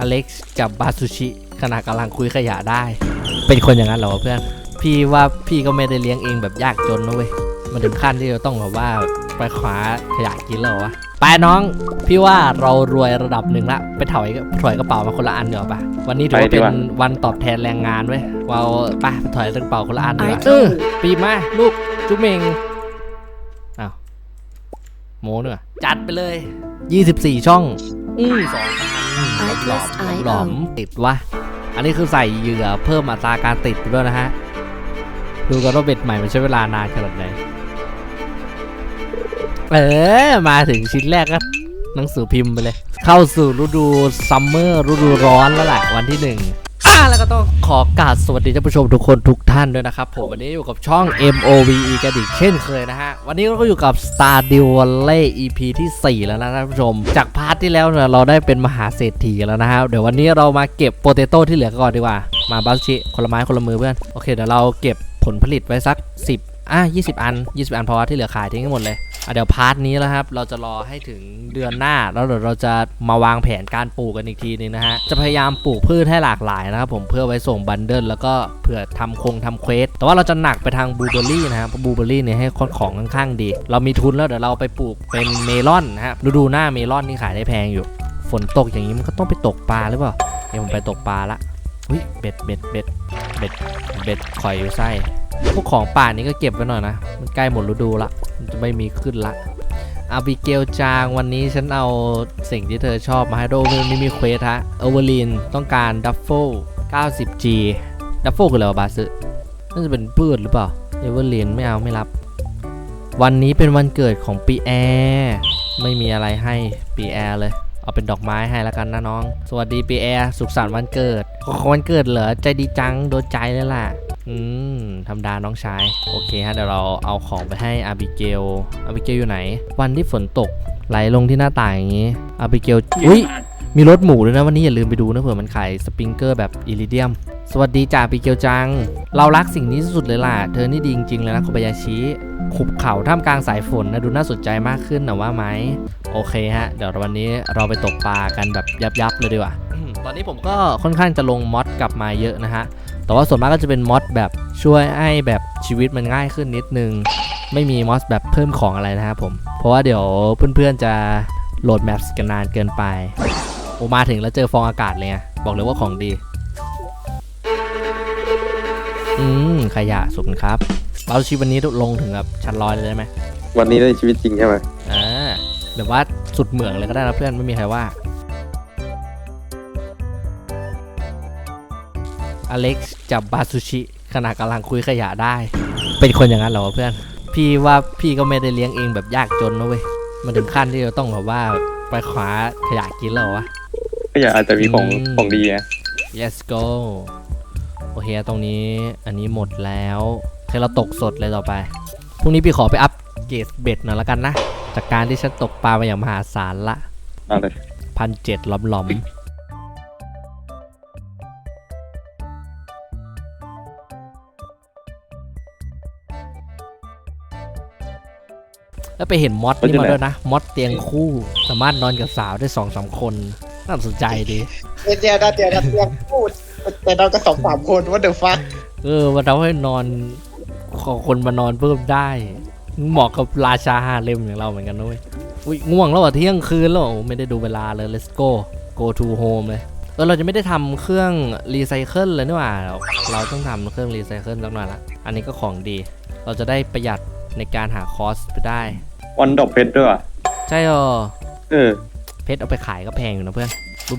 อเล็กซ์กับบาซูชิขณะกำลังคุยขยะได้ เป็นคนอย่างนั้นเหรอวะเพื่อน พี่ว่าพี่ก็ไม่ได้เลี้ยงเองแบบยากจนนะเว้ย มันถึงขั้นที่จะต้องแบบว่าไปขวาขยะกินแล้วเหรอวะไปน้อง พี่ว่าเรารวยระดับหนึ่งละไปถอยถอยกระเป๋ามาคนละอันเดี๋ยวาปะวันนี้ถือว่าไปดีเป็นกว่าวันตอบแทนแรงงานเว้ยเราไปไปถอยกระเป๋าคนละอันดีกว่า I เออ told ปีมาลูกจุ๊บเมงอ้าวโมเนื้อะจัดไปเลย 24 ช่อง อืมสองพัน หลอม I หลอมติดวะอันนี้คือใส่เหยื่อเพิ่มอัตราการติดไปด้วยนะฮะ ดูกันว่าเบ็ดใหม่มันใช้เวลานานขนาดไหนเออ มาถึงชิ้นแรกก็หนังสือพิมพ์ไปเลย เข้าสู่ฤดูซัมเมอร์ฤดูร้อนแล้วแหละวันที่หนึ่งอ่า แล้วก็ต้องขอกราบสวัสดีท่านผู้ชมทุกคนทุกท่านด้วยนะครับ ผมวันนี้อยู่กับช่อง MOVE กันอีกเช่นเคยนะฮะ วันนี้เราก็อยู่กับ Star d e w a l l e EP ที่ 4 แล้วนะท่านผู้ชม จากพาร์ทที่แล้วเนี่ยเราได้เป็นมหาเศรษฐีกันแล้วนะฮะ เดี๋ยววันนี้เรามาเก็บโปเตโต้ที่เหลือก่อนดีกว่า มาบัสชิคนละไม้คนละมือเพื่อน โอเคเดี๋ยวเราเก็บผลผลิตไว้สัก 10 อะ20 อัน 20 อันพอที่เหลือขายทิ้งให้หมดเลยอะเดี๋ยวพาร์ทนี้แล้วครับ เราจะรอให้ถึงเดือนหน้า แล้วเดี๋ยวเราจะมาวางแผนการปลูกกันอีกทีนึงนะฮะ จะพยายามปลูกพืชให้หลากหลายนะครับผมเพื่อไว้ส่งบันเดิลแล้วก็เผื่อทำคงทำเควส แต่ว่าเราจะหนักไปทางบลูเบอร์รี่นะครับเพราะบลูเบอร์รี่เนี่ยให้ของค่อนข้างดี เรามีทุนแล้วเดี๋ยวเราไปปลูกเป็นเมลอนนะฮะฤดูหน้าเมลอนนี่ขายได้แพงอยู่ ฝนตกอย่างนี้มันก็ต้องไปตกปลาหรือเปล่าเดี๋ยวผมไปตกปลาละอุ้ยเบ็ดเบ็ดเบ็ดเบ็ดเบ็ดข่อยอยู่ไส้ พวกของป่านี้ก็เก็บไว้หน่อยนะ มันใกล้หมดฤดูละมันจะไม่มีขึ้นละอาบิเกลจางวันนี้ฉันเอาสิ่งที่เธอชอบมาให้โดมันไม่มีเควสฮะเอเวอร์ลีนต้องการดัฟเฟิล 90G ดัฟเฟิลคืออะไรวะบาซึน่าจะเป็นพืชหรือเปล่าเอเวอร์ลีนไม่เอาไม่รับ วันนี้เป็นวันเกิดของปีแอร์ไม่มีอะไรให้ปีแอร์เลย เอาเป็นดอกไม้ให้แล้วกันนะน้อง สวัสดีปีแอร์สุขสันต์วันเกิดของวันเกิดเหรอใจดีจังโดนใจเลยล่ะ อืมธรรมดาน้องชาย โอเคฮะเดี๋ยวเราเอาของไปให้อาบิเกลอาบิเกลอยู่ไหน วันที่ฝนตก ไหลลงที่หน้าต่างอย่างนี้อาบิเกลอุ้ยมีรถหมูด้วยนะวันนี้อย่าลืมไปดูนะเผื่อมันขายสปริงเกอร์แบบอิริเดียม สวัสดีจ่าอาบิเกลจัง เรารักสิ่งนี้ที่สุดเลยล่ะ เธอนี่ดีจริงๆเลยนะโคบายาชิขุบเขาท่ามกลางสายฝนนะดูน่าสนใจมากขึ้นนะว่าไหมโอเคฮะ เดี๋ยววันนี้เราไปตกปลากันแบบยับๆเลยดีกว่าตอนนี้ผมก็ค่อนข้างจะลงมอดกลับมาเยอะนะฮะแต่ว่าส่วนมากก็จะเป็นมอดแบบช่วยให้แบบชีวิตมันง่ายขึ้นนิดนึง ไม่มีมอสแบบเพิ่มของอะไรนะครับผม เพราะว่าเดี๋ยวเพื่อนๆจะโหลดแมปกันนานเกินไปโอมาถึงแล้วเจอฟองอากาศเลยไงบอกเลยว่าของดี อืมขยะสุดครับเราชีวันนี้ลงถึงแบบชั้นร้อยเลยได้ไหมวันนี้ในชีวิตจริงใช่ไหมอ่าแบบว่าสุดเหมืองเลยก็ได้นะเพื่อนไม่มีใครว่าอเล็กซ์จับบาซูชิขณะกำลังคุยขยะได้ เป็นคนอย่างนั้นเหรอวะเพื่อน พี่ว่าพี่ก็ไม่ได้เลี้ยงเองแบบยากจนนะเว้ย มันถึงขั้นที่เราต้องแบบว่าไปขวาขยะกินแล้วเหรอวะ ก็อยากอาจจะมีของอืม ของดีไง Let's go โอเคตรงนี้อันนี้หมดแล้วโอเคเราตกสดเลยต่อไป พรุ่งนี้พี่ขอไปอัพเกรดเบ็ดหน่อยละกันนะ จากการที่ฉันตกปลามาอย่างมหาศาลละ เอาเลยพันเจ็ดล้อมล้ แล้วไปเห็นมอดนี่มาด้วยนะมอดเตียงคู่ สามารถนอนกับสาวได้สองสามคนน่าสนใจดีเดี๋ยวเดี๋ยวเดี๋ยวเดี๋ยวพูดแต่เราก็สองสามคนว่าเดี๋ยวฟังเออมันทำให้นอนขอคนมานอนเพิ่มได้เหมาะกับราชาฮาเลมอย่างเราเหมือนกันด้วยอุ้ยง่วงแล้วอะเที่ยงคืนแล้วโอ้ไม่ได้ดูเวลาเลย let's go go to home เลยเออเราจะไม่ได้ทำเครื่องรีไซเคิลเลยนี่หว่าเราเราต้องทำเครื่องรีไซเคิลสักหน่อยละอันนี้ก็ของดี เราจะได้ประหยัดในการหาคอสไปได้ วันดอกเพชรด้วยว่ะใช่หรอเออ เพชรเอาไปขายก็แพงอยู่นะเพื่อน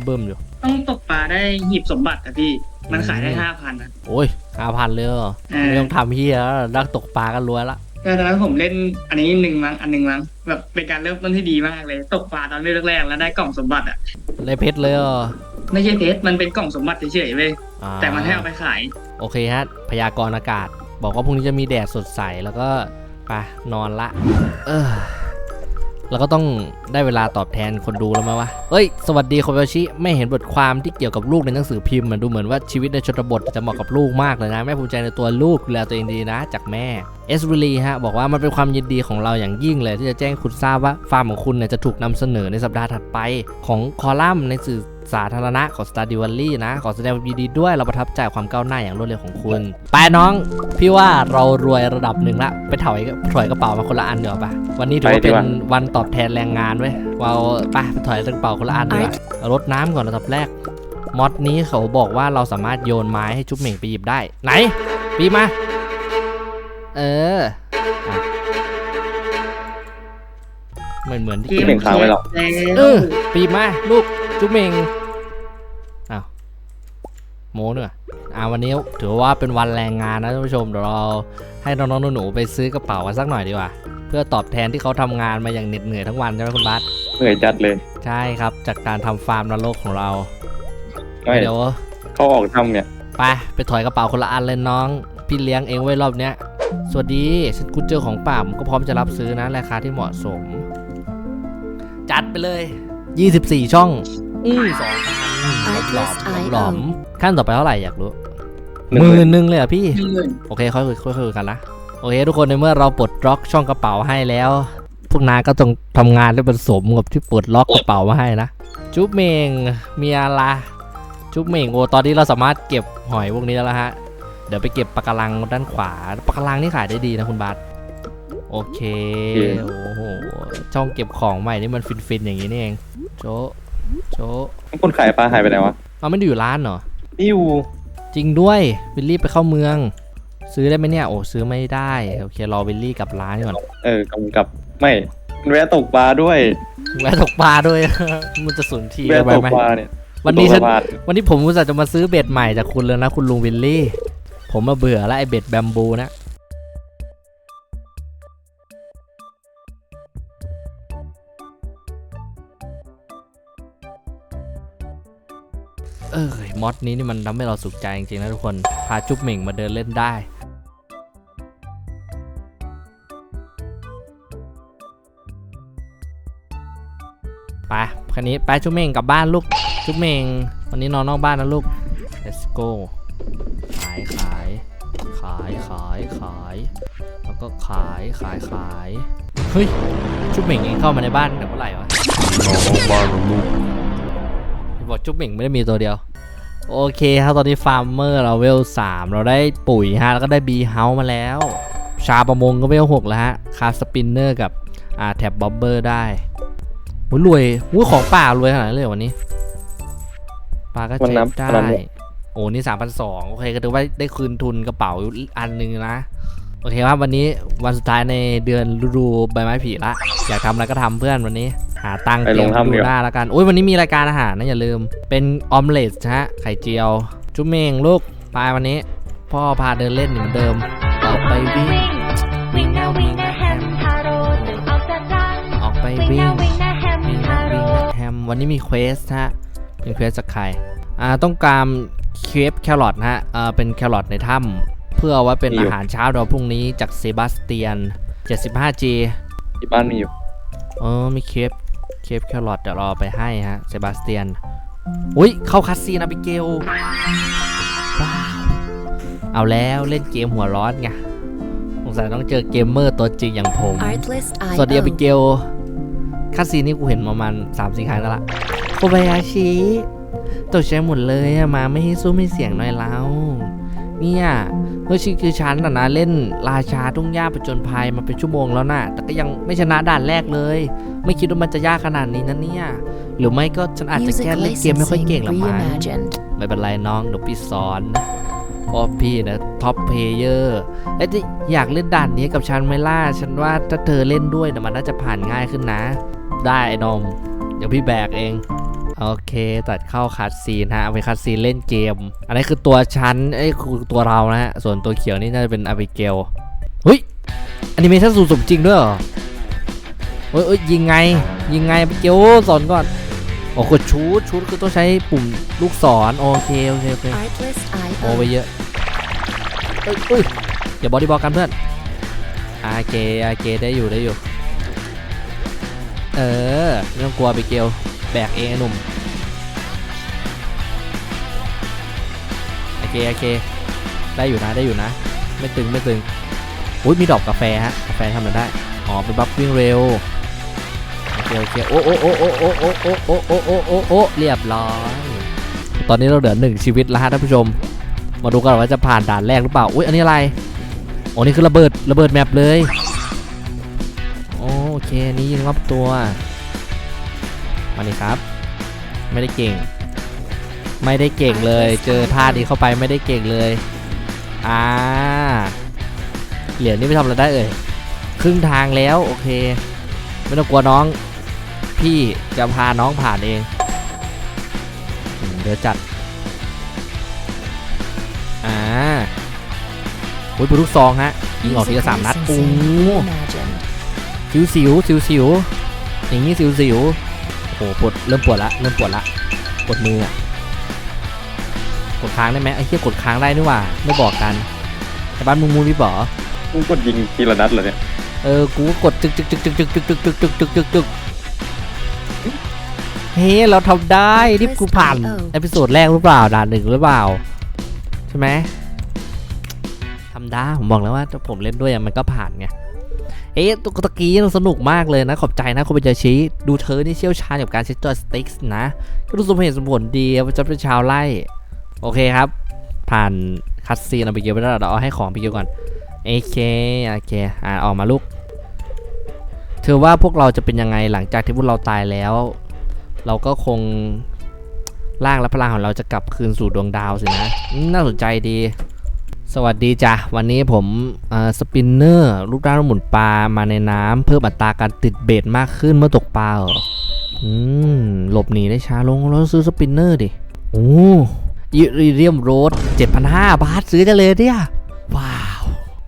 บึ้มๆอยู่ ต้องตกปลาได้หีบสมบัติอะพี่ มันขายได้ห้าพันอะโอ้ยห้าพันเลยเหรอเออไม่ต้องทำเฮียแล้วนักตกปลากันรวยละก็ตอนนั้นผมเล่นอันนี้หนึ่งมั้งอันหนึ่งมั้งแบบเป็นการเริ่มต้นที่ดีมากเลย ตกปลาตอนแรกๆแล้วได้กล่องสมบัติอะได้เพชรเลยเหรอไม่ใช่เพชรมันเป็นกล่องสมบัติเฉยๆเว้ยอ่าแต่มันให้เอาไปขาย โอเคฮะ พยากรณ์อากาศ บอกว่าพรุ่งนี้จะมีแดดสดใสแล้วก็ ไปนอนละ เออแล้วก็ต้องได้เวลาตอบแทนคนดูแล้วไหมวะ เอ้ย สวัสดีโคเบชิ ไม่เห็นบทความที่เกี่ยวกับลูกในหนังสือพิมพ์มันดูเหมือนว่าชีวิตในชนบทจะเหมาะกับลูกมากเลยนะ แม่ภูมิใจในตัวลูกดูแลตัวเองดีนะ จากแม่เอสวิลีฮะบอกว่ามันเป็นความยินดีของเราอย่างยิ่งเลยที่จะแจ้งคุณทราบว่าฟาร์มของคุณเนี่ยจะถูกนำเสนอในสัปดาห์ถัดไปของคอลัมน์ในสื่อ สาธารณะของ Star d i v a l l y นะ ขอแสดงความยินดีด้วยเราประทับใจความก้าวหน้าอย่างรวดเร็วของคุณ ไปน้อง พี่ว่าเรารวยระดับหนึ่งละ ไปถอยถอยกระเป๋ามาคนละอันเดี๋ยวาปะวันนี้ถือว่าไปดีเป็นกว่าวันตอบแทนแรงงานเว้ยเราไปไปถอยกระเป๋าคนละอันดีกว่าเอารดน้ำก่อนระดับแรกมอดนี้เขาบอกว่าเราสามารถโยนไม้ให้จุ๊บเหม่งไปหยิบได้ ไหนปีมา เอออะเหมือนเหมือนที่เกจุ๊บมเหม่งค้างไว้หรอแล้วเออปีมาลูกจุ๊บเหม่งอ้าว โมเนอะอ่าวันนี้ถือว่าเป็นวันแรงงานนะท่านผู้ชมเดี๋ยวเราให้น้องๆหนูๆไปซื้อกระเป๋ากันสักหน่อยดีกว่า เพื่อตอบแทนที่เขาทำงานมาอย่างเหน็ดเหนื่อยทั้งวันใช่ไหมคุณบัสเหนื่อยจัดเลย ใช่ครับจากการทำฟาร์มนรกของเราไม่เดี๋ยวเขาออกทำเนี่ยไปไปถอยกระเป๋าคนละอันเลยน้อง พี่เลี้ยงเองไว้รอบเนี้ยสวัสดีฉันคุณเจอของป่าผมก็พร้อมจะรับซื้อนะราคาที่เหมาะสม จัดไปเลย 24 ช่อง อือสองพัน หลอมหลอมหลอมขั้นต่อไปเท่าไหร่อยากรู้หนึ่หงหมื่มื่นนหนึ่งเลยเหรอะพี่หนึ่งหมื่นโอเคค่อยคุยค่อยคุยกันนะ โอเค ทุกคนในเมื่อเราปลดล็อกช่องกระเป๋าให้แล้ว พวกนายก็ต้องทำงานได้ผสมกับที่ปลดล็อกกระเป๋ามาให้นะ จุ๊บเมงมีอะไรจุ๊บเมงโอ้ตอนนี้เราสามารถเก็บหอยพวกนี้แล้วฮะ เดี๋ยวไปเก็บปลาการังด้านขวาปลาการังนี่ขายได้ดีนะคุณบาสโอเค โอ้โห ช่องเก็บของใหม่นี่มันฟินๆอย่างนี้นี่เอง โจะ โจะคนขายปลาหายไปไหนวะเอาไม่ได้อยู่ร้านเหรอ นี่อยู่ จริงด้วยวิลลี่ไปเข้าเมือง ซื้อได้ไหมเนี่ยโอ้ซื้อไม่ได้โอเครอวิลลี่กลับร้านก่อนเออกำกับไม่มันแวะตกปลาด้วย แวะตกปลาด้วย มันจะสูญทีแวะไปตกไหมปลาเนี่ยวันนี้ฉันตกปลาวันนี้ผมอุตส่าห์จะมาซื้อเบ็ดใหม่จากคุณเลยนะ คุณลุงวิลลี่ ผมมาเบื่อแล้วไอ้เบ็ดแบมบูนะ เออมอดนี้นี่มันทำให้เราสุขใจจริงๆนะทุกคน พาจุ๊บเหม่งมาเดินเล่นได้ไปคันนี้ไปจุ๊บเหม่งกลับบ้านลูก จุ๊บเหม่งวันนี้นอนนอกบ้านนะลูก let's go ขายขาย ขายขายขาย แล้วก็ขายขายขาย เฮ้ย จุ๊บเหม่งเองเข้ามาในบ้านแต่เมื่อไหร่วะนอนบ้านลูก อกจุ๊บเหม่งไม่ได้มีตัวเดียว โอเคครับตอนนี้ฟาร์มเมอร์เราเวล3เราได้ปุ๋ยฮะแล้วก็ได้บีเฮาส์มาแล้ว ชาประมงก็เวล6แล้วฮะคาสปินเนอร์กับอ่าแท็บบ็อบเบอร์ได้โหรวยหูยของป่ารวยขนาดนั้นเลยเหรอวันนี้ปลาก็มันเช็นัคบได้ขนาดนี้โอ้นี่สามพันสองโอเคก็ถือว่าได้คืนทุนกระเป๋าอันหนึ่งนะ โอเคครับ วันนี้วันสุดท้ายในเดือนฤดูใบไม้ผลิละ อยากทำอะไรก็ทำเพื่อนวันนี้ หาตังค์ไปเตลรียงมถ้ำดูดีกว่าหน้าแล้วกันโอ้ยวันนี้มีรายการอาหารนะอย่าลืม เป็นออมเล็ตฮะไข่เจียว จุ๊บเมงลูกพายวันนี้ พ่อพาเดินเล่นเหมือนเดิมออกไปวิ่ง วิ่งนะวิ่งนะแฮมออกไปวิ่วิ่งงวิ่งนะแฮมวิ่งนะฮาโรวิ่งนะแฮมวันนี้มีเควสฮะเป็นเควสจากใครอ่าต้องการเคฟแครอทฮะอ่าเป็นแครอทในถ้ำ เพื่อเอาไว้เป็นมีอยู่อาหารเช้าเราพรุ่งนี้จากเซบาสเตียน 75G ที่บ้านมีอยู่เออมีเคฟเคฟแครอทเดี๋ยวเราเอาไปให้ฮะเซบาสเตียน อุ้ยเข้าคัสซีนอาบิเกลว้าวเอาแล้วเล่นเกมหัวร้อนไงสงสัยต้องเจอเกมเมอร์ตัวจริงอย่างผม Artlist สวัสดีอาบิเกลคัสซีนนี่กูเห็นประมาณ3ามสี่ครั้งแล้วล่ะโคบายาชิตกใจหมดเลยอะมาไม่ให้สู้ไม่เสียงหน่อยแล้ว เนี่ยเมื่อชิคือฉันนะนะเล่นราชาทุ่งหญ้าประจนภัยมาเป็นชั่วโมงแล้วนะแต่ก็ยังไม่ชนะด่านแรกเลย ไม่คิดว่ามันจะยากขนาดนี้นะเนี่ยหรือไม่ก็ฉันอาจจะ Music แค่เล่นเกมไม่ค่อย licensing เก่งหรอกมั้ง reimagined ไม่เป็นไรน้องเดี๋ยวพี่สอนนะเพราะพี่นะท็อปเพลเยอร์เอ้ยอยากเล่นด่านนี้กับฉันไหมล่ะฉันว่าถ้าเธอเล่นด้วยนะมันน่าจะผ่านง่ายขึ้นนะ ได้ไอ้นมเดี๋ยวพี่แบกเอง โอเคตัดเข้าคัดซีนฮะเอาไปคัดซีนเล่นเกม อันนี้คือตัวฉันไอ้คือตัวเรานะฮะ ส่วนตัวเขียวนี่น่าจะเป็นอาบิเกลเฮ้ยแอนิเมชันสูงสมจริงด้วยเหรอเฮ้ยเอ้ยยิงไง ยิงไงอาบิเกลสอนก่อนโอ้กดชูดชูดคือต้องใช้ปุ่มลูกศรโอเคโอเคโอเคโอ้ไปเยอะเอ้ยเอ้ยอย่าบอดี้บอลกันเพื่อนอาเกอาเกได้อยู่ได้อยู่ เออไม่ต้องกลัวไปเกล แบกเองหนุ่ม โอเค โอเค ได้อยู่นะ ได้อยู่นะ ไม่ตึง ไม่ตึง อุ้ย มีดอกกาแฟฮะ กาแฟทำอะไรได้ อ๋อ เป็นบัฟวิ่งเร็ว โอเคเค โอเค โอ้โอ้โอ้โอ้โอ้โอ้โอ้โอ้โอ้โอ้โอ้โอ้เรียบร้อย ตอนนี้เราเหลือหนึ่งชีวิตแล้วฮะท่านผู้ชม มาดูกันว่าจะผ่านด่านแรกหรือเปล่า อุ้ย อันนี้อะไรโอ้นี่คือระเบิด ระเบิดแมปเลย โอเค อันนี้ยิงรอบตัว มานี่ครับ ไม่ได้เก่ง ไม่ได้เก่งเลย เจอท่านี้เข้าไปไม่ได้เก่งเลยอ่าเหรียญนี่ไม่ทำอะไรได้เอ่ยครึ่งทางแล้วโอเค ไม่ต้องกลัวน้อง พี่จะพาน้องผ่านเองอืมเดี๋ยวจัดอ่าอุ้ยปืนลูกซองฮะยิงออกทีละสามนัดโอ้สิวสิวสิวสิวอย่างนี้สิวสิวโอ้โหปวดเริ่มปวดละเริ่มปวดละปวดมืออะกดค้างได้ไหมไอ้เหี้ยกดค้างได้นี่หว่าไม่บอกกันแต่บ้านมึงมูพี่บอกมึงกดยิงทีละนัดเหรอเนี่ยเออกูก็กดจึกจึกจึกจึกจึกจึกจึกจึกจึกจึกจึกจึกเฮ้เราทำได้นี่กูผ่านเอพิโซดแรกหรือเปล่าด่านหนึ่งหรือเปล่าใช่ไหมทำได้ผมบอกแล้วว่าถ้าผมเล่นด้วยอะมันก็ผ่านไง เอ๊ะตุ๊กตะกี้สนุกมากเลยนะ ขอบใจนะคุณปัญญาชีดูเธอนี่เชี่ยวชาญกับการเซ็ตจอยสติ๊กส์นะก็ดูสมเหตุสมผลดีว่าจะเป็นชาวไร่โอเคครับ ผ่านคัดซีนเอาไปเกี่ยวไปแล้วเดี๋ยวเอาให้ของไปเกี่ยวก่อนโอเคโอเคอ่าออกมาลูกเธอว่าพวกเราจะเป็นยังไงหลังจากที่พวกเราตายแล้ว เราก็คงร่างและพลังของเราจะกลับคืนสู่ดวงดาวสินะน่าสนใจดี สวัสดีจ้ะ วันนี้ผมสปินเนอร์รูปร่างหมุนปลามาในน้ำเพิ่มอัตราการติดเบ็ดมากขึ้นเมื่อตกปลาเหรออืม หลบหนีได้ช้าลงแล้วซื้อสปินเนอร์ดิ โอ้อิริเรียมโรด7,500 บาทซื้อได้เลยเนี่ย ว้าว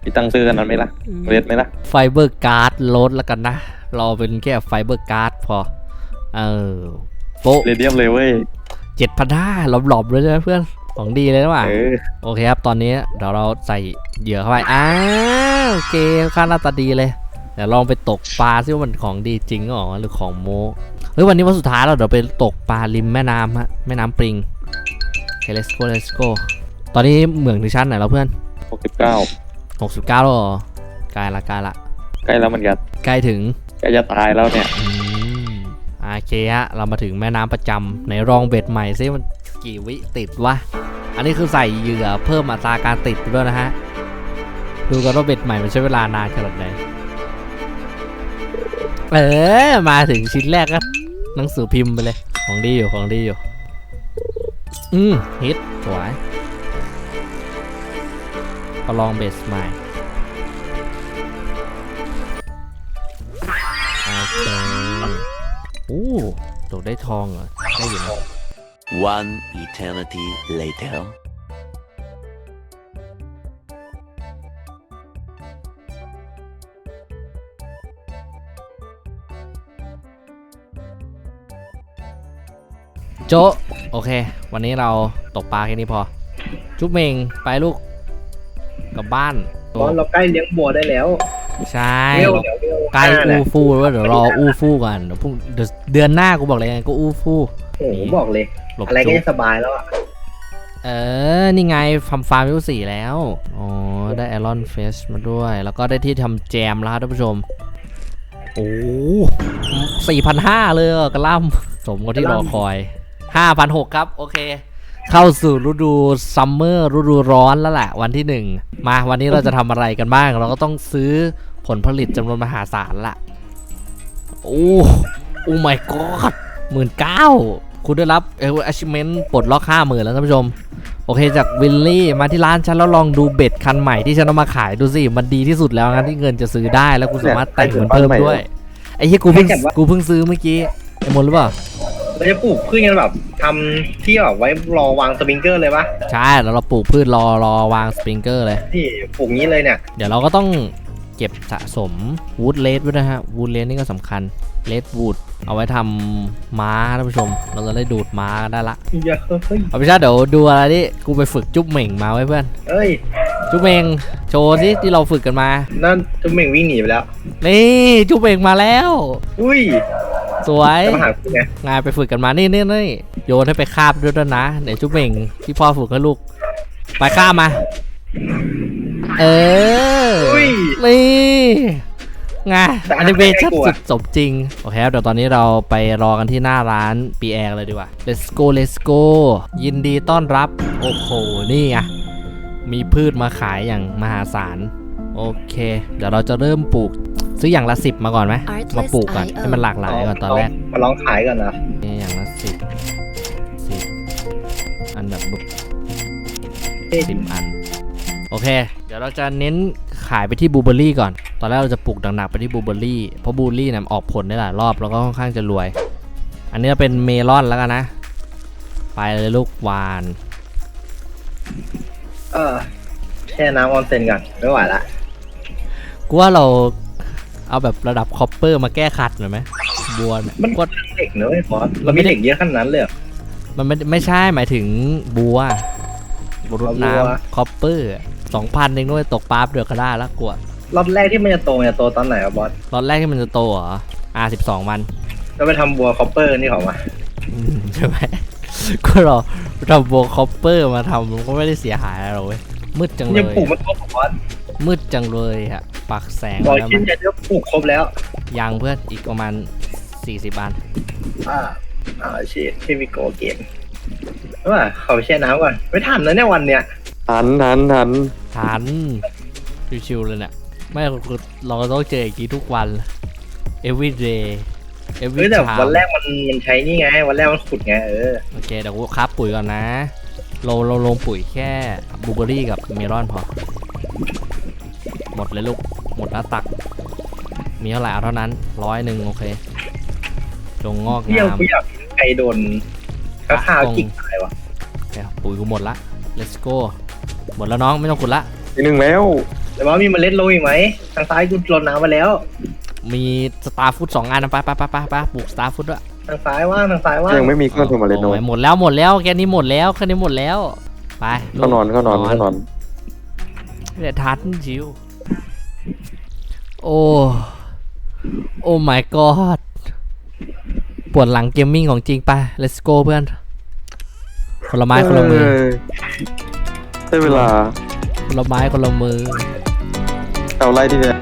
พี่ตั้งซื้อกันนั้นไหมล่ะเรียดไหมล่ะ ไฟเบอร์การ์ดลดแล้วกันนะรอเป็นแค่ไฟเบอร์การ์ดพอ เออ โป๊ะเรเดียมเลยเว้ยเจ็ดพันห้าหลอมๆเลยนะเพื่อน ของดีเลยนะว่ะ เออโอเคครับ ตอนนี้เดี๋ยวเราใส่เหยื่อเข้าไป อ้าวโอเคค่าหน้าตาดีเลย เดี๋ยวลองไปตกปลาซิว่ามันของดีจริงหรอหรือของโมเฮ้ยวันนี้วันสุดท้ายเราเดี๋ยวไปตกปลาริมแม่น้ำฮะ แม่น้ำปริงโอเค let's go let's go ตอนนี้เหมืองถึงชั้นไหนแล้วเพื่อน69 69แล้วเหรอใกล้ละใกล้ละใกล้แล้วเหมือนกันใกล้ถึงใกล้จะตายแล้วเนี่ย อืม โอเคฮะ เรามาถึงแม่น้ำประจำในรองเบ็ดใหม่ซิมันกี่วิติดวะ อันนี้คือใส่เหยื่อเพิ่มอัตราการติดด้วยนะฮะ ดูกันว่าเบ็ดใหม่มันใช้เวลานานขนาดไหน เออ มาถึงชิ้นแรกก็หนังสือพิมพ์ไปเลย ของดีอยู่ ของดีอยู่ อืมฮิตสวยก็ลองเบสใหม่ ตกได้ทองเหรอ ได้อยู่นะ One eternity later. โจะโอเค วันนี้เราตกปลาแค่นี้พอ จุ๊บเมงไปลูกกลับบ้านตอนเราใกล้เลี้ยงบัวได้แล้ว ใช่เร็วเดี๋ยวเร็วใกล้ห้าแหอู้ละฟู่แล้วเดี๋ยวรออู้ฟู่กันเดี๋ยวพรุ่งเดี๋ยวเดือนหน้ากูบอกเลยไงก็อู้ฟู่โอ้โหบอกเลย หลบอะไรก็จุ๊บจะสบายแล้วอะเออ นี่ไงฟาร์มฟาร์มวิวสี่แล้ว อ๋อ ได้ไอรอนเฟสมาด้วย แล้วก็ได้ที่ทำแจมแล้วครับท่านผู้ชม โอ้สี่พันห้าเลยอะกระหล่ำสมกับที่รอคอยห้าพันหกครับ โอเค เข้าสู่ฤดูซัมเมอร์ฤดูร้อนแล้วแหละวันที่หนึ่งมาวันนี้เราจะทำอะไรกันบ้าง เราก็ต้องซื้อผลผลิตจำนวนมหาศาลละโอ้โอ้ my god หมื่นเก้าคุณได้รับเอ achievement ปลดล็อกห้าหมื่นแล้วท่านผู้ชม โอเคจากวิลลี่มาที่ร้านฉันแล้วลองดูเบ็ดคันใหม่ที่ฉันเอามาขายดูสิ มันดีที่สุดแล้วนะที่เงินจะซื้อได้แล้วกูสามารถแต่งมันเพิ่มด้วย ไอ้เหี้ยกูเพิ่งกูเพิ่งซื้อเมื่อกี้ไอ้มนหรือเปล่า เราจะปลูกพืชกันแบบทำที่แบบไว้รอวางสปริงเกอร์เลยปะใช่แล้วเราปลูกพืชรอรอวางสปริงเกอร์เลย ที่ปลูกงี้เลยเนี่ย เดี๋ยวเราก็ต้องเก็บสะสมวูดเลสด้วยนะฮะวูดเลสนี่ก็สำคัญเลสวูดเอาไว้ทำม้าท่านผู้ชม เราจะได้ดูดม้าได้ละเยอะเฮ้ยเอาไปชาเดี๋ยวดูอะไรที่กูไปฝึกจุ๊บเหม่งมาไว้เพื่อน เอ้ยจุ๊บเหม่งโชว์สิที่เราฝึกกันมา นั่นจุ๊บเหม่งวิ่งหนีไปแล้ว นี่จุ๊บเหม่งมาแล้ว อุ้ย สวยจะมาหาคุณไงงานไปฝึกกันมานี่นี่นี่โยนให้ไปคาบด้วยด้วยนะเดี๋ยวจุ๊บเหม่งที่พ่อฝึกให้ลูก ไปคาบมา เอออุ้ยนี่ไงแอนิเมชั่นสุดสมจริง โอเคครับเดี๋ยวตอนนี้เราไปรอกันที่หน้าร้านปีแอร์เลยดีกว่า let's go let's go ยินดีต้อนรับ โอ้โห นี่ไง มีพืชมาขายอย่างมหาศาล โอเค เดี๋ยวเราจะเริ่มปลูก ซื้ออย่างละสิบมาก่อนไหมมาปลูกก่อนให้มันหลากหลายก่อนตอนแรกมาลองขายก่อนนะนี่อย่างละสิบสิบอันแบบบึบสิบอัน โอเค เดี๋ยวเราจะเน้นขายไปที่บลูเบอร์รี่ก่อน ตอนแรกเราจะปลูกหนักๆไปที่บลูเบอร์รี่เพราะบลูเบอร์รี่เนี่ยมันออกผลได้หลายรอบแล้วก็ค่อนข้างจะรวย อันนี้เป็นเมลอนแล้วกันนะ ไปเลยลูกวาน เออแช่น้ำออนเซ็นก่อนไม่ไหวละกูว่าเรา เอาแบบระดับคอปเปอร์มาแก้ขัดหน่อยไหมบัวเนี่ยมันก็เหล็กเนอะไอ้ฟอสเรามีเหล็กเยอะขนาดนั้นเลยเหรอ มันไม่ไม่ใช่หมายถึงบัวบุรุษน้บัวำคอปเปอร์สองพันเองด้วยตกปลาเดือดก็ได้แล้วกลัวรอบแรกที่มันจะโตมันจะโตตอนไหนอะบอสตอนแรกที่มันจะโตเหรออ่าสิบสองวันเราไปทำบัวคอปเปอร์นี่ของมาอืมใช่ไหม ก็เราเราโบวคอปเปอร์มาทำมันก็ไม่ได้เสียหายอะไรหรอกเว้ยมืดจังเลยังยปลูกมันครบของบอสมืดจังเลยอะ ปักแสงบอยแล้วชิ้มันนใหญ่ที่ปลูกครบแล้วยังเพื่อนอีกประมาณ 40อันอ่า อ่าชีที่วิโกเกมว่าเขาแช่น้ำก่อน ไม่ทันนะเนี่ยวันเนี้ย ทันทันทันทันชิวๆเลยเนี่ยไม่คือเราก็ต้องเจออีกทีทุกวัน every day เฮ้ every ยแต่เช้าวันแรกมันมันใช้นี่ไง วันแรกมันขุดไงเออ โอเคเดี๋ยวกูครับปุ๋ยก่อนนะ เราเราลงปุ๋ยแค่บลูเบอร์รี่กับเมลอนพอ หมดเลยลูกหม ดหน้าตัก มีเท่าไหร่เอาเท่านั้นร้อยหนึ่งโอเค จงงอกเที่ยวงามกูอยากกินไก่โดนข้าวข้าวจิกตายวะเดี๋ยวปุ๋ยกูหมดละ let's go หมดแล้วน้องไม่ต้องขุดละทีหนึ่งแล้ว แต่ว่ามีเมล็ดโรยอีกไหมทางซ้ายกูรดน้ำมาแล้ว มีสตาร์ฟุตสองอันนะไปไปไปไปไปปลูกสตาร์ฟุตด้วยทางซ้ายว่างทางซ้ายว่างยังไม่มีเครื่องทำอะไรโน้โอ้ยหมดแล้วหมดแล้วแค่นี้หมดแล้วแค่นี้หมดแล้วไปลูเข้านอนเข้านอนเข้านอน เดี๋ยวทันชิว โอ้ โอ้ my god ปวดหลังเกมมิ่งของจริงไป let's go เพื่อน คนละไม้คนละมือ ได้เวลา คนละไม้คนละมือ เอาไล่ที่เนี่ย